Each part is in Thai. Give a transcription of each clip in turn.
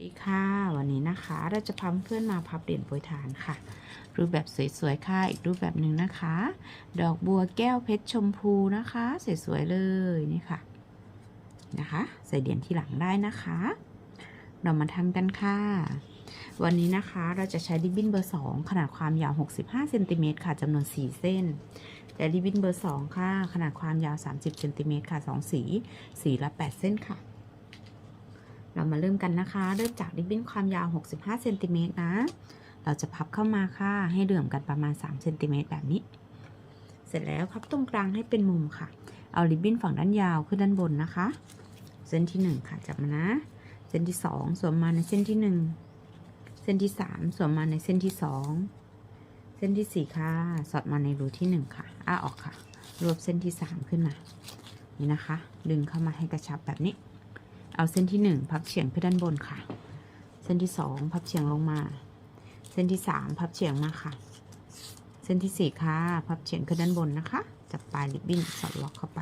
สวัสดีค่ะวันนี้นะคะเราจะพาเพื่อนมาพับเหรียญโปรยทานค่ะ รูปแบบสวยๆค่ะอีกรูปแบบหนึ่งนะคะ ดอกบัวแก้วเพชรชมพูนะคะสวยๆเลยนี่ค่ะนะคะ ใส่เหรียญที่หลังได้นะคะ เรามาทำกันค่ะ วันนี้นะคะเราจะใช้ริบบิ้นเบอร์ 2 ขนาดความยาว 65เซนติเมตรค่ะจำนวน 4 เส้นและริบบิ้นเบอร์ 2 ค่ะ ขนาดความยาว 30เซนติเมตรค่ะ 2 สี สีละ 8 เส้นค่ะ เรามาเริ่มกันนะคะ เริ่มจากริบบิ้นความยาว 65เซนติเมตรนะ เราจะพับเข้ามาค่ะ ให้เหลื่อมกันประมาณ3เซนติเมตรแบบนี้ เสร็จแล้วพับตรงกลางให้เป็นมุมค่ะ เอาริบบิ้นฝั่งด้านยาวขึ้นด้านบนนะคะ เส้นที่ 1 ค่ะ จับมานะ เส้นที่ 2 สวมมาในเส้นที่ 1 เส้นที่ 3 สวมมาในเส้นที่ 2 เส้นที่ 4 ค่ะ สอดมาในรูที่ 1 ค่ะ อ้าออกค่ะ รวบเส้นที่ 3 ขึ้นมา นี่นะคะ ดึงเข้ามาให้กระชับแบบนี้ เอาเส้นที่1พับเฉียงขึ้นด้านบนค่ะ เส้นที่2พับเฉียงลงมา เส้นที่3พับเฉียงมาค่ะ เส้นที่4ค่ะ พับเฉียงขึ้นด้านบนนะคะ จับปลายริบบิ้นสอดล็อกเข้าไป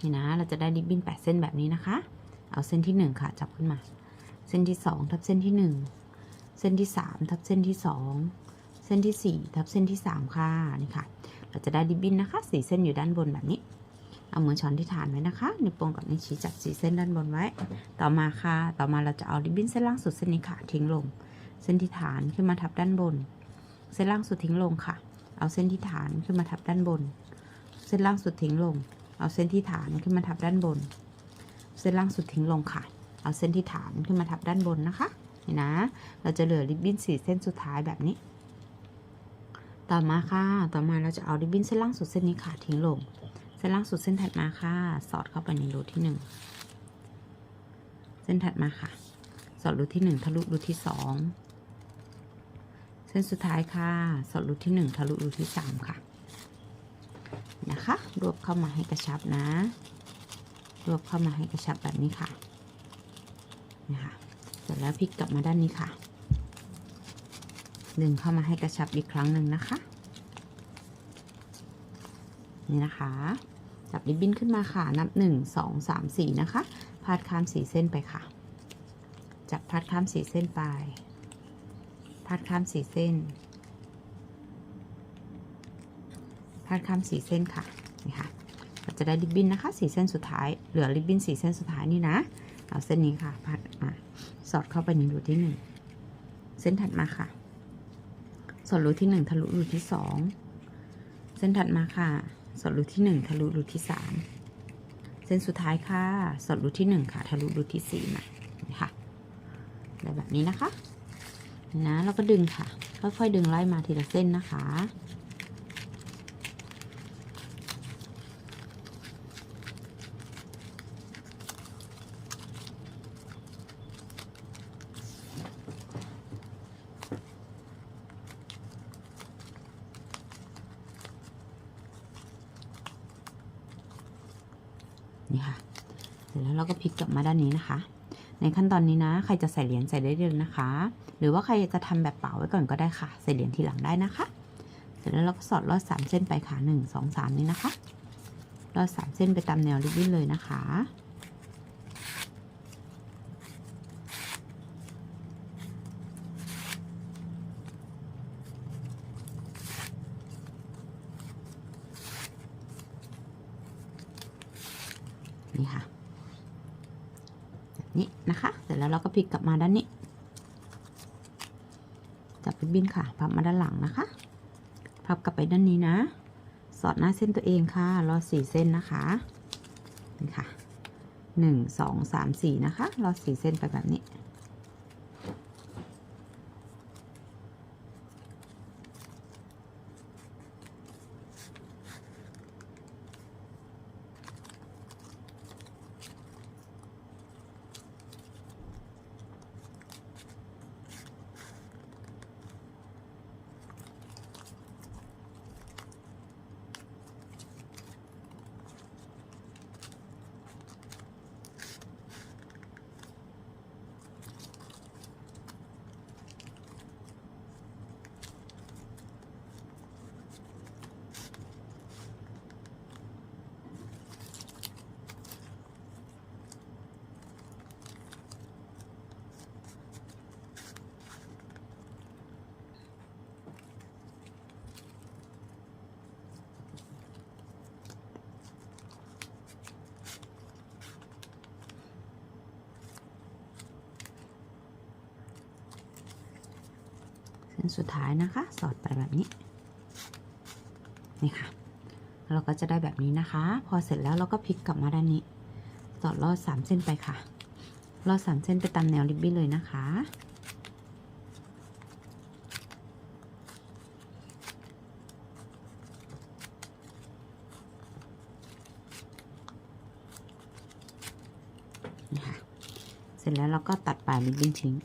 นี่นะ เราจะได้ริบบิ้น8เส้นแบบนี้นะคะ เอาเส้นที่1ค่ะ จับขึ้นมา เส้นที่2ทับเส้นที่1เส้นที่3ทับเส้นที่2เส้นที่4ทับเส้นที่3ค่ะ นี่ค่ะ เราจะได้ริบบิ้นนะคะสีเส้นอยู่ด้านบนแบบนี้ เอามือช้อนที่ฐานไว้นะคะนิ้วโป้งกับนิ้วชี้จับสีเส้นด้านบนไว้ ต่อมาค่ะ ต่อมาเราจะเอาริบบิ้นเส้นล่างสุดเส้นนี้ค่ะ ทิ้งลง เส้นที่ฐานขึ้นมาทับด้านบน เส้นล่างสุดทิ้งลงค่ะ เอาเส้นที่ฐานขึ้นมาทับด้านบน เส้นล่างสุดทิ้งลง เอาเส้นที่ฐานขึ้นมาทับด้านบน เส้นล่างสุดทิ้งลงค่ะ เอาเส้นที่ฐานขึ้นมาทับด้านบนนะคะนี่นะ เราจะเหลือริบบิ้นสี่เส้นสุดท้ายแบบนี้ ต่อมาค่ะ ต่อมาเราจะเอาริบบิ้นเส้นล่างสุดเส้นนี้ค่ะทิ้งลง ส้นล่างสุดเส้นถัดมาค่ะ สอดเข้าไปในรูที่หนึ่งเส้นถัดมาค่ะ สอดรูที่หนึ่งทะลุรูที่สองเส้นสุดท้ายค่ะ สอดรูที่หนึ่งทะลุรูที่สามค่ะ นะคะ รวบเข้ามาให้กระชับนะ รวบเข้ามาให้กระชับแบบนี้ค่ะนะคะเสร็จแล้วพลิกกลับมาด้านนี้ค่ะ ดึงเข้ามาให้กระชับอีกครั้งหนึ่งนะคะ นี่นะคะ จับริบบิ้นขึ้นมาค่ะ นับ 1 2 3 4 นะคะ พาดข้ามสีเส้นไปค่ะ จับพาดข้ามสีเส้นไป พาดข้ามสีเส้น พาดข้ามสีเส้นค่ะ นี่ค่ะ เราจะได้ริบบิ้นนะคะสีเส้นสุดท้าย เหลือริบบิ้นสีเส้นสุดท้ายนี่นะ เอาเส้นนี้ค่ะ พาดมาสอดเข้าไปในรูที่หนึ่งเส้นถัดมาค่ะ สอดรูที่หนึ่งทะลุรูที่สองเส้นถัดมาค่ะ สอดรูที่หนึ่งทะลุรูที่สามเส้นสุดท้ายค่ะ สอดรูที่หนึ่งค่ะ ทะลุรูที่สี่มาค่ะได้แบบนี้นะคะนะเราก็ดึงค่ะ ค่อยๆดึงไล่มาทีละเส้นนะคะ นี่ค่ะ เสร็จแล้วเราก็พลิกกลับมาด้านนี้นะคะ ในขั้นตอนนี้นะ ใครจะใส่เหรียญใส่ได้เลยนะคะ หรือว่าใครจะทำแบบเปล่าไว้ก่อนก็ได้ค่ะ ใส่เหรียญทีหลังได้นะคะ เสร็จแล้วเราก็สอดลอดสามเส้นไปค่ะหนึ่งสองสามนี้นะคะลอดสามเส้นไปตามแนวริบบิ้นเลยนะคะ นี่ค่ะแบบนี้นะคะ เสร็จแล้วเราก็พลิกกลับมาด้านนี้ จับริบบิ้นค่ะ พับมาด้านหลังนะคะ พับกลับไปด้านนี้นะ สอดหน้าเส้นตัวเองค่ะ รอสี่เส้นนะคะนี่ค่ะหนึ่งสองสามสี่นะคะ รอสี่เส้นไปแบบนี้ อันสุดท้ายนะคะ สอดไปแบบนี้ นี่ค่ะ เราก็จะได้แบบนี้นะคะ พอเสร็จแล้วเราก็พลิกกลับมาด้านนี้ สอดลอดสามเส้นไปค่ะ ลอดสามเส้นไปตามแนวริบบิ้นเลยนะคะนี่ค่ะเสร็จแล้วเราก็ตัดปลายริบบิ้นทิ้ง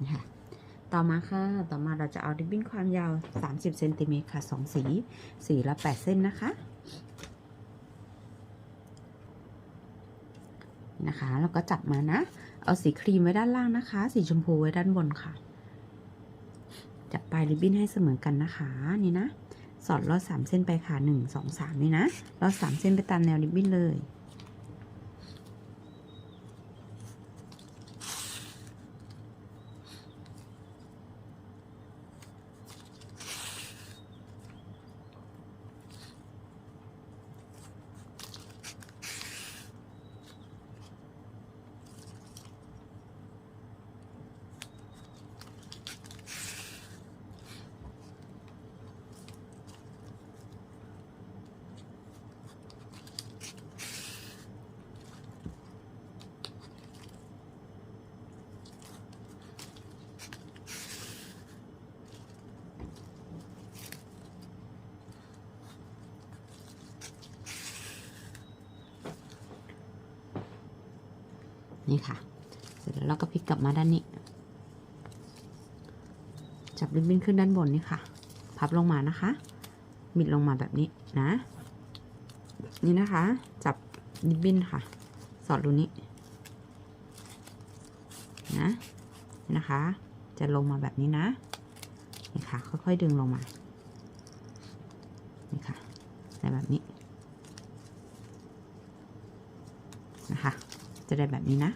นี่ค่ะ ต่อมาค่ะ ต่อมาเราจะเอาริบบิ้นความยาว 30เซนติเมตรค่ะ2สี สีละ 8 เส้นนะคะ นะคะ แล้วก็จับมานะ เอาสีครีมไว้ด้านล่างนะคะ สีชมพูไว้ด้านบนค่ะ จับปลายริบบิ้นให้เสมอกันนะคะ นี่นะ สอดลอด3เส้นไปค่ะ 1 2 3 นี่นะ ลอด3เส้นไปตามแนวริบบิ้นเลย นี่ค่ะ เสร็จแล้วเราก็พลิกกลับมาด้านนี้ จับริบบิ้นขึ้นด้านบนนี่ค่ะ พับลงมานะคะ บิดลงมาแบบนี้นะ นี่นะคะ จับริบบิ้นค่ะ สอดรูนี้นะนนะคะ จะลงมาแบบนี้นะ นี่ค่ะ ค่อยๆดึงลงมา นี่ค่ะใส่แบบนี้ นะคะ จะได้แบบนี้นะ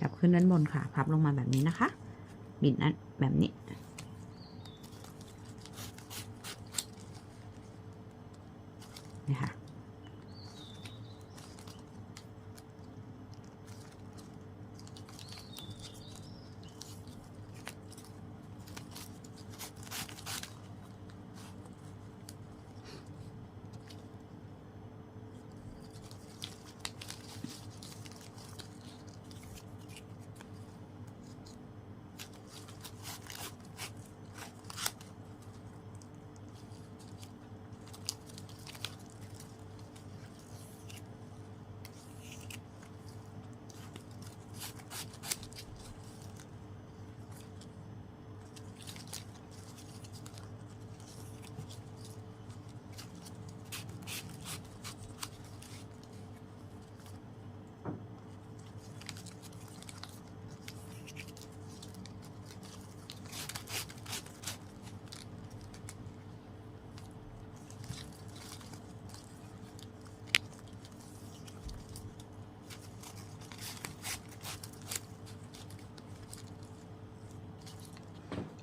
จับขึ้นด้านบนค่ะ พับลงมาแบบนี้นะคะ บิดนั้นแบบนี้ นี่ค่ะ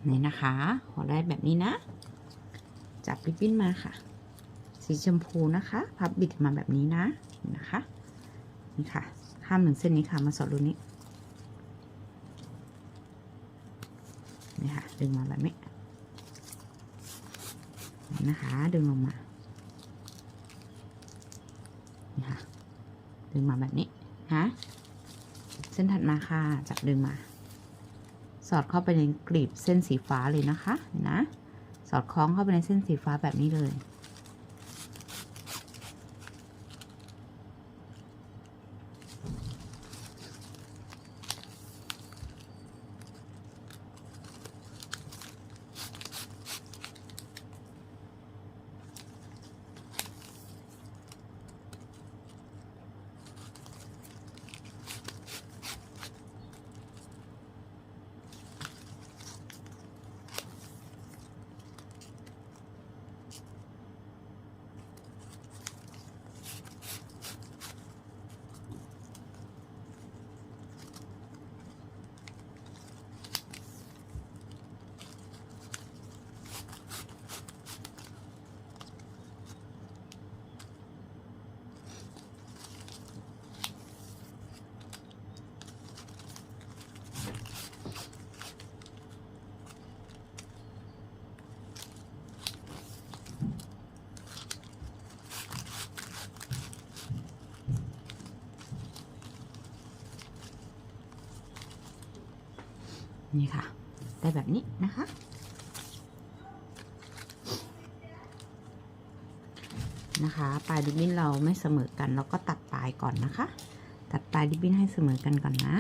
นี่นะคะขอได้แบบนี้นะ จับริบบิ้นมาค่ะ สีชมพูนะคะ พับบิดมาแบบนี้นะนะคะนี่ค่ะ ข้ามหนึ่งเส้นนี้ค่ะมาสอดรูนี้นี่ค่ะ ดึงมาแบบนี้นะคะ ดึงลงมานี่ค่ะ ดึงมาแบบนี้นะเส้นถัดมาค่ะ จับดึงมา อดเข้าไปในกลีบเส้นสีฟ้าเลยนะคะเห็นนะ สอดคล้องเข้าไปในเส้นสีฟ้าแบบนี้เลย นี่ค่ะ ได้แบบนี้นะคะ นะคะ ปลายริบบิ้นเราไม่เสมอกัน เราก็ตัดปลายก่อนนะคะ ตัดปลายริบบิ้นให้เสมอกันก่อนนะ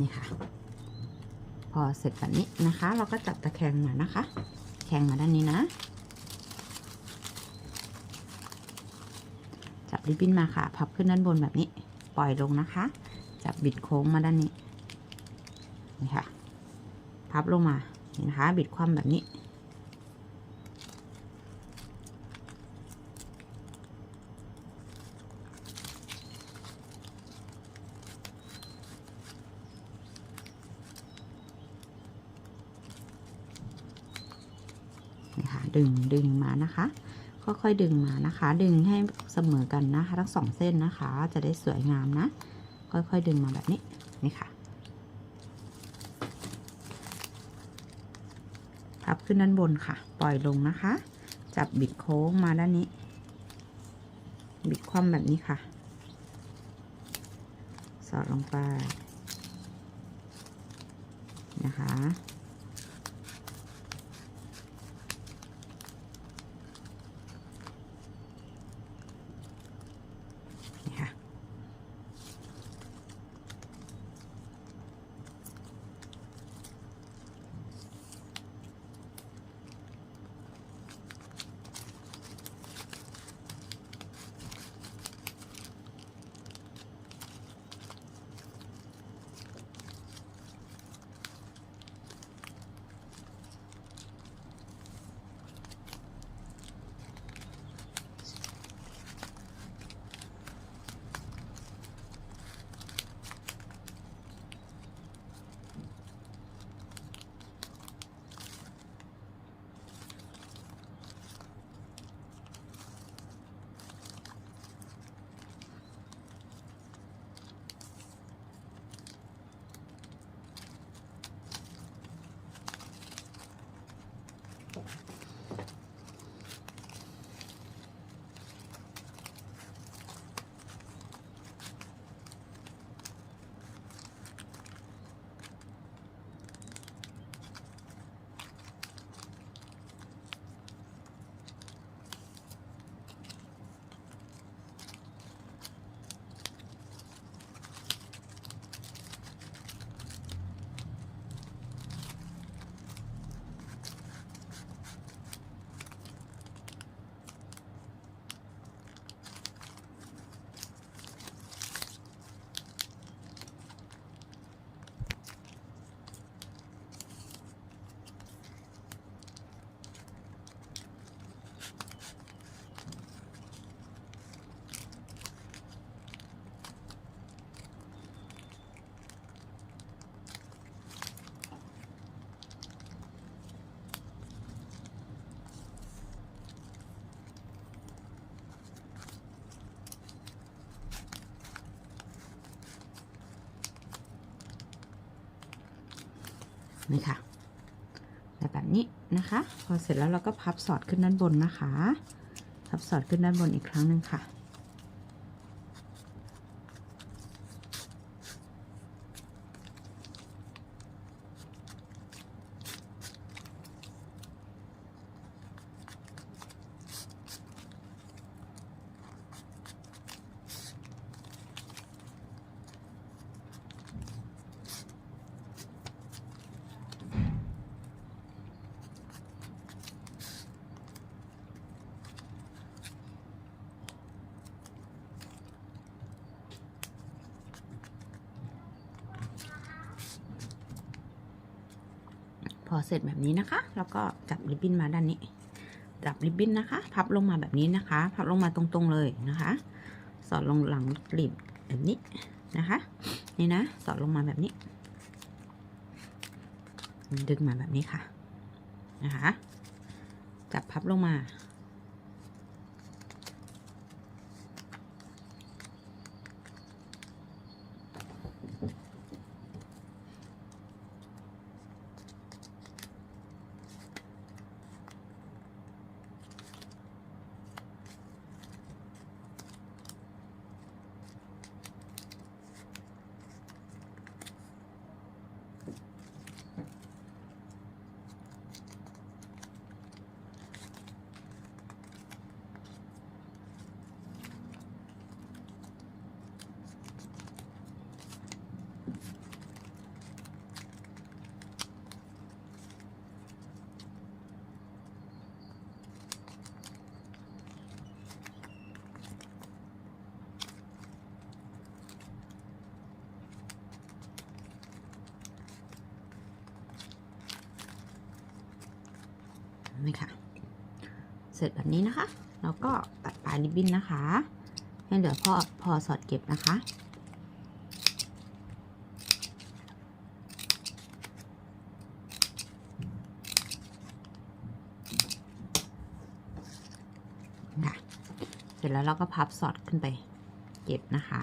นี่ค่ะ พอเสร็จแบบนี้นะคะ เราก็จับตะแคงมานะคะ แคงมาด้านนี้นะ จับริบบิ้นมาค่ะ พับขึ้นด้านบนแบบนี้ ปล่อยลงนะคะ จับบิดโค้งมาด้านนี้ นี่ค่ะ พับลงมา นี่นะคะ บิดคว่ำแบบนี้ ดึงดึงมานะคะ ค่อยๆดึงมานะคะ ดึงให้เสมอกันนะคะ ทั้งสองเส้นนะคะ จะได้สวยงามนะ ค่อยๆดึงมาแบบนี้นี่ค่ะพับขึ้นด้านบนค่ะ ปล่อยลงนะคะ จับบิดโค้งมาด้านนี้ บิดคว่ำแบบนี้ค่ะ สอดลงไปนะคะ นี่ค่ะแบบนี้นะคะ พอเสร็จแล้วเราก็พับสอดขึ้นด้านบนนะคะ พับสอดขึ้นด้านบนอีกครั้งหนึ่งค่ะ พอเสร็จแบบนี้นะคะ แล้วก็จับริบบิ้นมาด้านนี้ จับริบบิ้นนะคะ พับลงมาแบบนี้นะคะ พับลงมาตรงๆเลยนะคะ สอดลงหลังกลีบแบบนี้นะคะ นี่นะ สอดลงมาแบบนี้ ดึงมาแบบนี้ค่ะ นะคะ จับพับลงมา นี่ค่ะ เสร็จแบบนี้นะคะแล้วก็ตัดปลายริบบิ้นนะคะ ให้เหลือพอพอสอดเก็บนะคะค่ะเสร็จแล้วเราก็พับสอดขึ้นไปเก็บนะคะ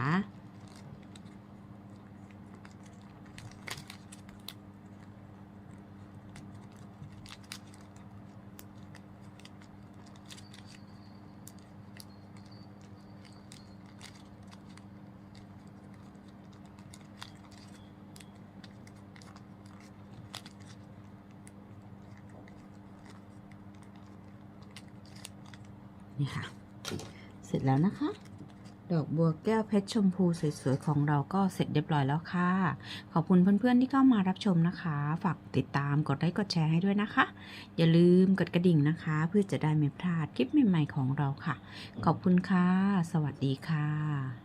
นี่ค่ะ เสร็จแล้วนะคะ ดอกบัวแก้วเพชรชมพูสวยๆของเราก็เสร็จเรียบร้อยแล้วค่ะ ขอบคุณเพื่อนๆที่เข้ามารับชมนะคะ ฝากติดตามกดไลค์กดแชร์ให้ด้วยนะคะ อย่าลืมกดกระดิ่งนะคะ เพื่อจะได้ไม่พลาดคลิปใหม่ๆของเราค่ะ ขอบคุณค่ะ สวัสดีค่ะ